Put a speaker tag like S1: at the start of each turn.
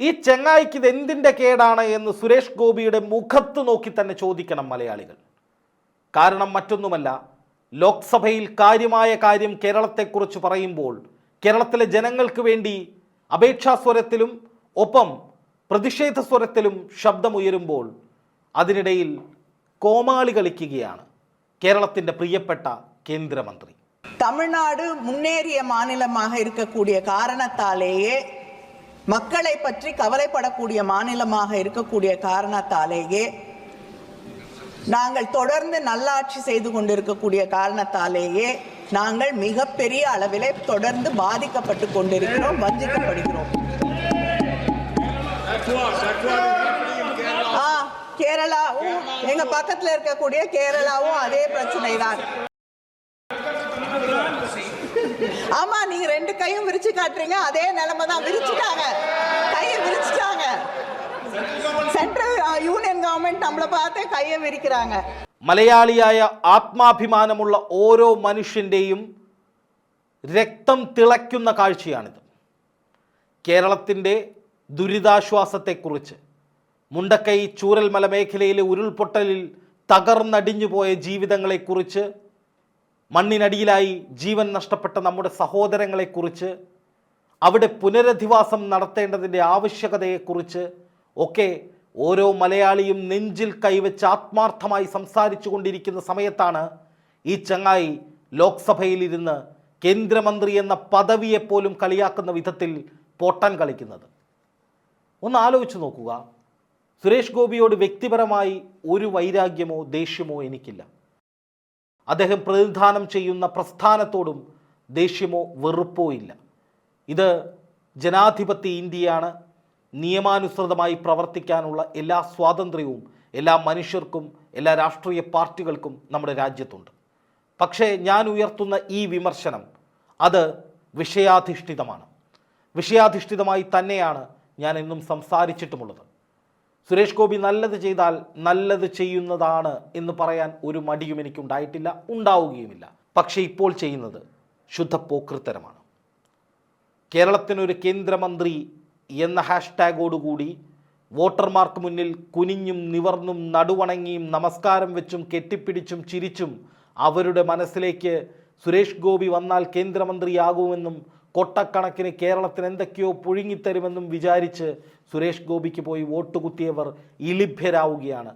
S1: ഈ ചെങ്ങായിക്ക് ഇത് എന്തിൻ്റെ കേടാണ് എന്ന് സുരേഷ് ഗോപിയുടെ മുഖത്ത് നോക്കി തന്നെ ചോദിക്കണം മലയാളികൾ കാരണം മറ്റൊന്നുമല്ല ലോക്സഭയിൽ കാര്യമായ കാര്യം കേരളത്തെക്കുറിച്ച് പറയുമ്പോൾ കേരളത്തിലെ ജനങ്ങൾക്ക് വേണ്ടി അപേക്ഷാ സ്വരത്തിലും ഒപ്പം പ്രതിഷേധ സ്വരത്തിലും ശബ്ദമുയരുമ്പോൾ അതിനിടയിൽ കോമാളി കളിക്കുകയാണ് കേരളത്തിൻ്റെ പ്രിയപ്പെട്ട കേന്ദ്രമന്ത്രി
S2: தமிழ்நாடு முன்னேறிய மாநிலமாக இருக்கக்கூடிய காரணத்தாலேயே மக்களை பற்றி கவலைப்படக்கூடிய மாநிலமாக இருக்கக்கூடிய காரணத்தாலேயே நாங்கள் தொடர்ந்து நல்லாட்சி செய்து கொண்டிருக்கக்கூடிய காரணத்தாலேயே நாங்கள் மிகப்பெரிய அளவிலே தொடர்ந்து பாதிக்கப்பட்டு கொண்டிருக்கிறோம் வஞ்சிக்கப்படுகிறோம். ஆ கேரளாவும் எங்க பக்கத்துல இருக்கக்கூடிய கேரளாவும் அதே பிரச்சனை தான் ஆமா நீங்க ரெண்டு கையும் விரிச்சு காட்டுறீங்க அதே நிலைமை தான் விரிச்சுட்டாங்க கையை விரிச்சுட்டாங்க சென்ட்ரல் யூனியன் கவர்மெண்ட் நம்மளை பார்த்து கையை விரிக்கிறாங்க
S1: മലയാളിയായ ആത്മാഭിമാനമുള്ള ഓരോ മനുഷ്യൻ്റെയും രക്തം തിളയ്ക്കുന്ന കാഴ്ചയാണിത് കേരളത്തിൻ്റെ ദുരിതാശ്വാസത്തെക്കുറിച്ച് മുണ്ടക്കൈ ചൂരൽമല മേഖലയിലെ ഉരുൾപൊട്ടലിൽ തകർന്നടിഞ്ഞു പോയ ജീവിതങ്ങളെക്കുറിച്ച് മണ്ണിനടിയിലായി ജീവൻ നഷ്ടപ്പെട്ട നമ്മുടെ സഹോദരങ്ങളെക്കുറിച്ച് അവിടെ പുനരധിവാസം നടത്തേണ്ടതിന്റെ ആവശ്യകതയെക്കുറിച്ച് ഒക്കെ ഓരോ മലയാളിയും നെഞ്ചിൽ കൈവച്ച് ആത്മാർത്ഥമായി സംസാരിച്ചു കൊണ്ടിരിക്കുന്ന സമയത്താണ് ഈ ചങ്ങായി ലോക്സഭയിലിരുന്ന് കേന്ദ്രമന്ത്രി എന്ന പദവിയെപ്പോലും കളിയാക്കുന്ന വിധത്തിൽ പൊട്ടൻ കളിക്കുന്നത്. ഒന്ന് ആലോചിച്ച് നോക്കുക. സുരേഷ് ഗോപിയോട് വ്യക്തിപരമായി ഒരു വൈരാഗ്യമോ ദേഷ്യമോ എനിക്കില്ല. അദ്ദേഹം പ്രതിനിധാനം ചെയ്യുന്ന പ്രസ്ഥാനത്തോടും ദേഷ്യമോ വെറുപ്പോ ഇല്ല. ഇത് ജനാധിപത്യ ഇന്ത്യയാണ്. നിയമാനുസൃതമായി പ്രവർത്തിക്കാനുള്ള എല്ലാ സ്വാതന്ത്ര്യവും എല്ലാ മനുഷ്യർക്കും എല്ലാ രാഷ്ട്രീയ പാർട്ടികൾക്കും നമ്മുടെ രാജ്യത്തുണ്ട്. പക്ഷേ ഞാൻ ഉയർത്തുന്ന ഈ വിമർശനം അത് വിഷയാധിഷ്ഠിതമാണ്. വിഷയാധിഷ്ഠിതമായി തന്നെയാണ് ഞാൻ എന്നും സംസാരിച്ചിട്ടുമുള്ളത്. സുരേഷ് ഗോപി നല്ലത് ചെയ്താൽ നല്ലത് ചെയ്യുന്നതാണ് എന്ന് പറയാൻ ഒരു മടിയും എനിക്കുണ്ടായിട്ടില്ല ഉണ്ടാവുകയുമില്ല. പക്ഷേ ഇപ്പോൾ ചെയ്യുന്നത് ശുദ്ധ പോക്കൃത്തരമാണ് കേരളത്തിനൊരു കേന്ദ്രമന്ത്രി എന്ന ഹാഷ്ടാഗോടുകൂടി വോട്ടർമാർക്ക് മുന്നിൽ കുനിഞ്ഞും നിവർന്നും നടുവണങ്ങിയും നമസ്കാരം വെച്ചും കെട്ടിപ്പിടിച്ചും ചിരിച്ചും അവരുടെ മനസ്സിലേക്ക് സുരേഷ് ഗോപി വന്നാൽ കേന്ദ്രമന്ത്രിയാകുമെന്നും കൊട്ടക്കണക്കിന് കേരളത്തിന് എന്തൊക്കെയോ പുഴുങ്ങിത്തരുമെന്നും വിചാരിച്ച് സുരേഷ് ഗോപിക്ക് പോയി വോട്ട് കുത്തിയവർ ഇളിഭ്യരാവുകയാണ്